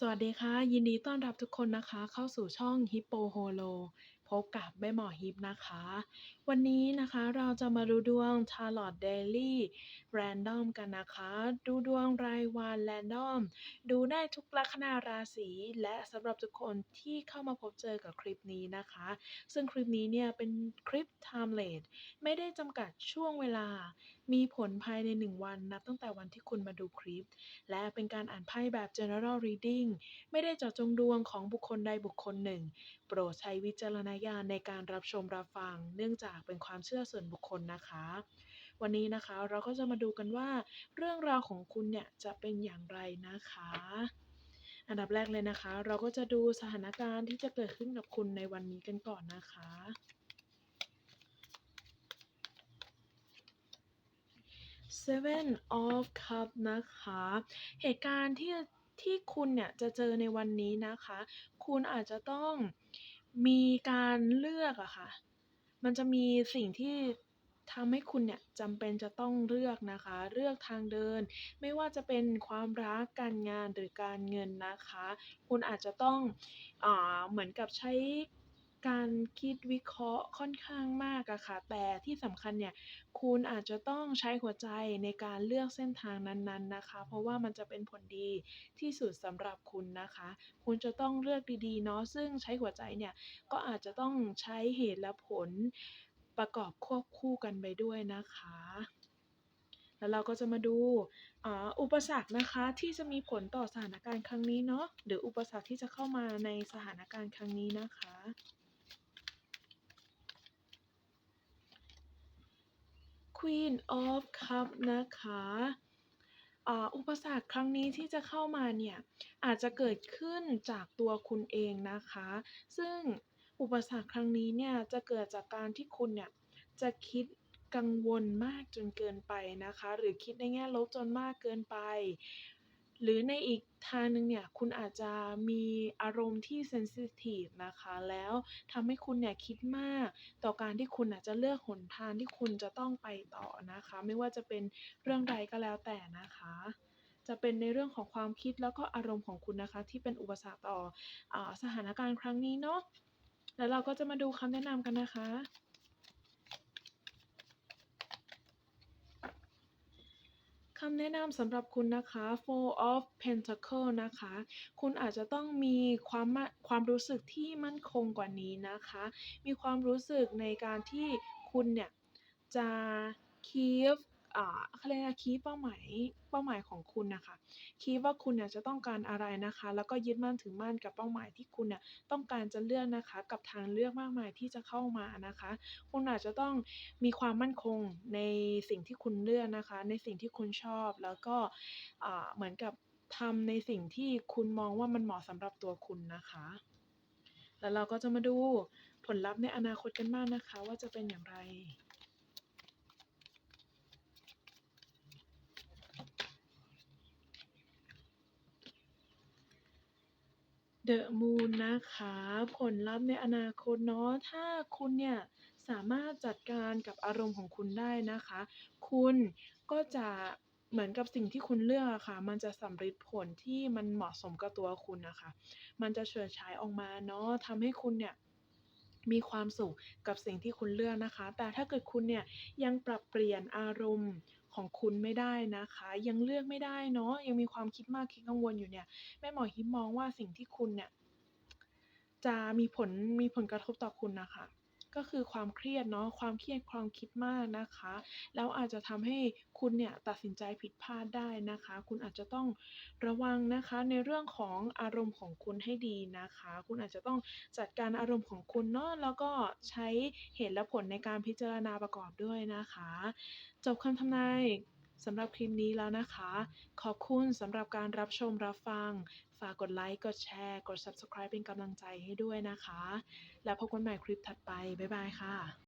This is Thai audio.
สวัสดีค่ะ ยินดีต้อนรับทุกคนนะคะ เข้าสู่ช่อง Hippo Holo พบกับแม่หมอฮิปนะคะ วันนี้นะคะเราจะมาดูดวง Tarot Daily Random กันนะคะ ดูดวงรายวัน Random ดูได้ทุกลัคนาราศีและสำหรับทุกคนที่เข้ามาพบเจอกับคลิปนี้นะคะ ซึ่งคลิปนี้เนี่ยเป็นคลิป timeless ไม่ได้จำกัดช่วงเวลา มีผลภายใน 1 วันนับตั้งแต่วันที่คุณมาดูคลิป และเป็นการอ่านไพ่แบบ general reading ไม่ได้เจาะจงดวงของบุคคลใดบุคคลหนึ่ง โปรดใช้วิจารณญาณในการรับชมรับฟัง เนื่องจากเป็นความเชื่อส่วนบุคคลนะคะ วันนี้นะคะเราก็จะมาดูกันว่า เรื่องราวของคุณเนี่ยจะเป็นอย่างไรนะคะอันดับแรกเลยนะคะ เราก็จะดูสถานการณ์ที่จะเกิดขึ้นกับคุณในวันนี้กันก่อนนะคะ Seven of Cup นะคะ เหตุการณ์ที่ที่คุณเนี่ยจะเจอในวันนี้นะคะ คุณอาจจะต้องมีการเลือกอะค่ะ มันจะมีสิ่งที่ทำให้คุณเนี่ยจำเป็นจะต้องเลือกนะคะ เลือกทางเดิน ไม่ว่าจะเป็นความรักการงานหรือการเงินนะคะ คุณอาจจะต้องอ่าเหมือนกับใช้ การคิดวิเคราะห์ค่อนข้างมากอะค่ะ แต่ที่สำคัญเนี่ย คุณอาจจะต้องใช้หัวใจในการเลือกเส้นทางนั้นๆนะคะ เพราะว่ามันจะเป็นผลดีที่สุดสำหรับคุณนะคะ คุณจะต้องเลือกดีๆเนาะ ซึ่งใช้หัวใจเนี่ย ก็อาจจะต้องใช้เหตุและผลประกอบควบคู่กันไปด้วยนะคะ แล้วเราก็จะมาดูอุปสรรคนะคะที่จะมีผลต่อสถานการณ์ครั้งนี้เนาะหรืออุปสรรคที่จะเข้ามาในสถานการณ์ครั้งนี้นะคะ Queen of Cup นะคะอุปสรรคครั้งนี้ที่จะเข้ามาเนี่ยอาจจะเกิดขึ้นจากตัวคุณเองนะคะ ซึ่งอุปสรรคครั้งนี้เนี่ยจะเกิดจากการที่คุณเนี่ยจะคิดกังวลมากจนเกินไปนะคะ หรือคิดในแง่ลบจนมากเกินไป หรือในอีกทางหนึ่งเนี่ยคุณอาจจะมีอารมณ์ที่เซนซิทีฟนะคะ แล้วทำให้คุณเนี่ยคิดมาก ต่อการที่คุณน่ะจะเลือกหนทางที่คุณจะต้องไปต่อนะคะ ไม่ว่าจะเป็นเรื่องใดก็แล้วแต่นะคะ จะเป็นในเรื่องของความคิดแล้วก็อารมณ์ของคุณนะคะ ที่เป็นอุปสรรคต่ออสถานการณ์ครั้งนี้เนาะแล้วเราก็จะมาดูคำแนะนำกันนะคะำแนะนำสำหรับคุณนะคะ Four of Pentacle นะคะ คุณอาจจะต้องมีความความรู้สึกที่มั่นคงกว่านี้นะคะ มีความรู้สึกในการที่คุณเนี่ยจะ keep เขาเรียกว่า keep เป้าหมายเป้าหมายของคุณนะคะ keep ว่าคุณเนี่ยจะต้องการอะไรนะคะ แล้วก็ยึดมั่นถือมั่นกับเป้าหมายที่คุณเนี่ยต้องการจะเลือกนะคะ กับทางเลือกมากมายที่จะเข้ามานะคะ คุณอาจจะต้องมีความมั่นคงในสิ่งที่คุณเลือกนะคะ ในสิ่งที่คุณชอบแล้วก็อ่าเหมือนกับทำในสิ่งที่คุณมองว่ามันเหมาะสำหรับตัวคุณนะคะ แล้วเราก็จะมาดูผลลัพธ์ในอนาคตกันบ้างนะคะ ว่าจะเป็นอย่างไร เดอะมูนนะคะ ผลลัพธ์ในอนาคตเนาะถ้าคุณเนี่ยสามารถจัดการกับอารมณ์ของคุณได้นะคะ คุณก็จะเหมือนกับสิ่งที่คุณเลือกค่ะ มันจะสำฤทธิ์ผลที่มันเหมาะสมกับตัวคุณนะคะ มันจะเฉิดฉายออกมาเนาะทำให้คุณเนี่ย มีความสุขกับสิ่งที่คุณเลือกนะคะ แต่ถ้าเกิดคุณเนี่ยยังปรับเปลี่ยนอารมณ์ของคุณไม่ได้นะคะ ยังเลือกไม่ได้เนาะยังมีความคิดมากคิดกังวลอยู่เนี่ยแม่หมอฮิมมองว่าสิ่งที่คุณเนี่ยจะมีผลมีผลกระทบต่อคุณนะคะ ก็คือความเครียดเนาะความเครียดความคิดมากนะคะ แล้วอาจจะทำให้คุณเนี่ยตัดสินใจผิดพลาดได้นะคะ คุณอาจจะต้องระวังนะคะในเรื่องของอารมณ์ของคุณให้ดีนะคะ คุณอาจจะต้องจัดการอารมณ์ของคุณเนาะแล้วก็ใช้เหตุและผลในการพิจารณาประกอบด้วยนะคะ จบคำทำนาย สำหรับคลิปนี้แล้วนะคะ ขอบคุณสำหรับการรับชมรับฟัง ฝากกดไลค์ กดแชร์ กด Subscribe เป็นกำลังใจให้ด้วยนะคะ แล้วพบกันใหม่คลิปถัดไป บ๊ายบายค่ะ